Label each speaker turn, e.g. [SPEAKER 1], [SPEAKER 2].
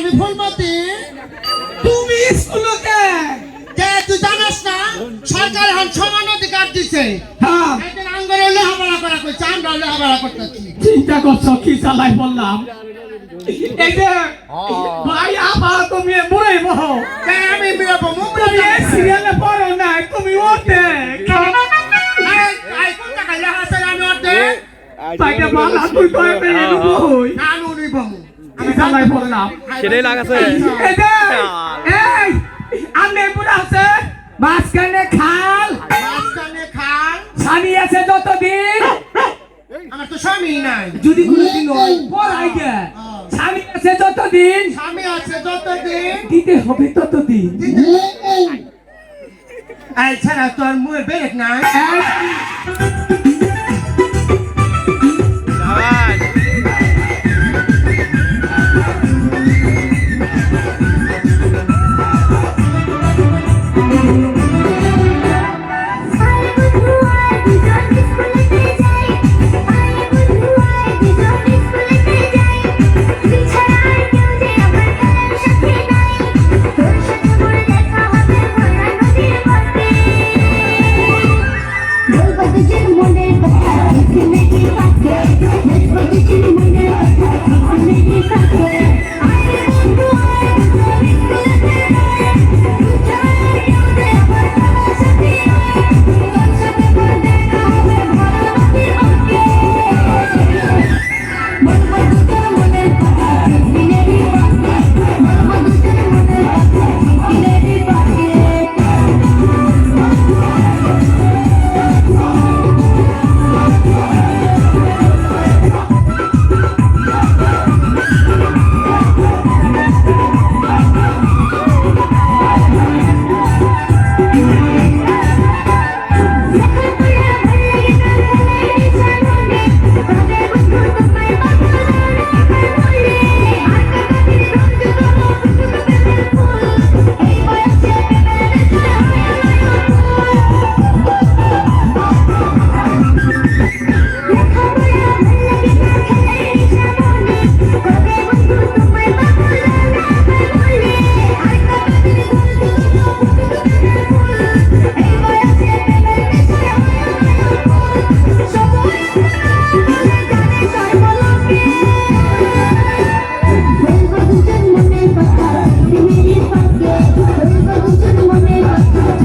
[SPEAKER 1] আমি ফুলমতি
[SPEAKER 2] তুমি স্কুলতে?
[SPEAKER 1] কে তুই জানাস না? সরকার এখন সমান অধিকার দিছে।
[SPEAKER 2] হ্যাঁ।
[SPEAKER 1] আঙ্গরে লেহাপড়া করা কইছে আমরা লেহাপড়া করতেছি
[SPEAKER 2] চিন্তা করছ কি চালাই বললাম? এই যে ভাই আবার তুমি বুড়াই বহ।
[SPEAKER 1] কে আমি বিরাবো মুখ
[SPEAKER 2] তুমি এই সিরিয়ালে পড়ো না তুমি ওতে
[SPEAKER 1] আই কোন টাকা লেখা আছে? আমি
[SPEAKER 2] তাইটা বালা তুই কয়
[SPEAKER 1] না
[SPEAKER 2] কি চালাই বললাম
[SPEAKER 3] সেটাই লাগাছে।
[SPEAKER 2] এই যে এই আমি বুড়া আছে মাঝখানে খাল।
[SPEAKER 1] মাঝখানে খান
[SPEAKER 2] স্বামী আছে যতদিন।
[SPEAKER 1] আমার তো স্বামী নাই।
[SPEAKER 2] যদি কোনোদিন হয় পড়াই গে স্বামী আছে যতদিন।
[SPEAKER 1] স্বামী আছে যতদিন।
[SPEAKER 2] দিতে হবে ততদিন।
[SPEAKER 1] এই ছাড়া তোর মুখে বেরেক নাই।
[SPEAKER 2] এই Thank you.